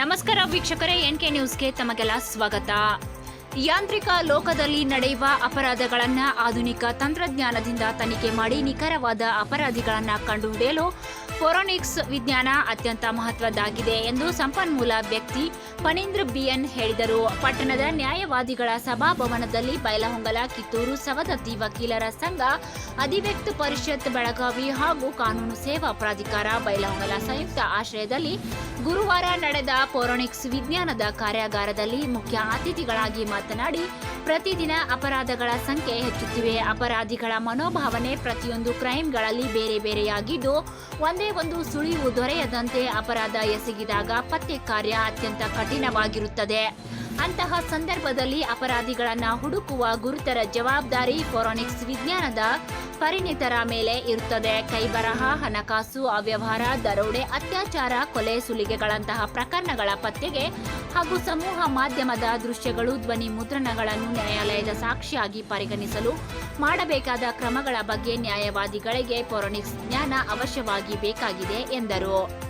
ನಮಸ್ಕಾರ ವೀಕ್ಷಕರೇ, N K ನ್ಯೂಸ್ಗೆ ತಮಗೆಲ್ಲ ಸ್ವಾಗತ. ಯಾಂತ್ರಿಕ ಲೋಕದಲ್ಲಿ ನಡೆಯುವ ಅಪರಾಧಗಳನ್ನು ಆಧುನಿಕ ತಂತ್ರಜ್ಞಾನದಿಂದ ತನಿಖೆ ಮಾಡಿ ನಿಖರವಾದ ಅಪರಾಧಿಗಳನ್ನು ಕಂಡುಹಿಡಿಯಲು ಫೋರೋನಿಕ್ಸ್ ವಿಜ್ಞಾನ ಅತ್ಯಂತ ಮಹತ್ವದ್ದಾಗಿದೆ ಎಂದು ಸಂಪನ್ಮೂಲ ವ್ಯಕ್ತಿ ಫಣೀಂದ್ರ ಬಿಎನ್ ಹೇಳಿದರು. ಪಟ್ಟಣದ ನ್ಯಾಯವಾದಿಗಳ ಸಭಾಭವನದಲ್ಲಿ ಬೈಲಹೊಂಗಲ, ಕಿತ್ತೂರು ಸವದತ್ತಿ ವಕೀಲರ ಸಂಘ, ಅಧಿವ್ಯಕ್ತ ಪರಿಷತ್, ಬೆಳಗಾವಿ ಹಾಗೂ ಕಾನೂನು ಸೇವಾ ಪ್ರಾಧಿಕಾರ ಬೈಲಹೊಂಗಲ ಸಂಯುಕ್ತ ಆಶ್ರಯದಲ್ಲಿ ಗುರುವಾರ ನಡೆದ ಪೌರಾಣಿಕ್ಸ್ ವಿಜ್ಞಾನದ ಕಾರ್ಯಾಗಾರದಲ್ಲಿ ಮುಖ್ಯ ಅತಿಥಿಗಳಾಗಿ ಮಾತನಾಡಿ, ಪ್ರತಿದಿನ ಅಪರಾಧಗಳ ಸಂಖ್ಯೆ ಹೆಚ್ಚುತ್ತಿವೆ. ಅಪರಾಧಿಗಳ ಮನೋಭಾವನೆ ಪ್ರತಿಯೊಂದು ಕ್ರೈಮ್ಗಳಲ್ಲಿ ಬೇರೆ ಬೇರೆಯಾಗಿದ್ದು, ಒಂದೇ ಒಂದು ಸುಳಿವು ದೊರೆಯದಂತೆ ಅಪರಾಧ ಎಸಗಿದಾಗ ಪತ್ತೆ ಕಾರ್ಯ ಅತ್ಯಂತ ಕಠಿಣವಾಗಿರುತ್ತದೆ. ಅಂತಹ ಸಂದರ್ಭದಲ್ಲಿ ಅಪರಾಧಿಗಳನ್ನು ಹುಡುಕುವ ಗುರುತರ ಜವಾಬ್ದಾರಿ ಫೋರೋನಿಕ್ಸ್ ವಿಜ್ಞಾನದ ಪರಿಣಿತರ ಮೇಲೆ ಇರುತ್ತದೆ. ಕೈಬರಹ, ಹಣಕಾಸು, ಅವ್ಯವಹಾರ, ದರೋಡೆ, ಅತ್ಯಾಚಾರ, ಕೊಲೆ, ಸುಲಿಗೆಗಳಂತಹ ಪ್ರಕರಣಗಳ ಪತ್ತೆಗೆ ಹಾಗೂ ಸಮೂಹ ಮಾಧ್ಯಮದ ದೃಶ್ಯಗಳು, ಧ್ವನಿ ಮುದ್ರಣಗಳನ್ನು ನ್ಯಾಯಾಲಯದ ಸಾಕ್ಷಿಯಾಗಿ ಪರಿಗಣಿಸಲು ಮಾಡಬೇಕಾದ ಕ್ರಮಗಳ ಬಗ್ಗೆ ನ್ಯಾಯವಾದಿಗಳಿಗೆ ಫೋರೋನಿಕ್ಸ್ ಜ್ಞಾನ ಅವಶ್ಯವಾಗಿ ಬೇಕಾಗಿದೆ ಎಂದರು.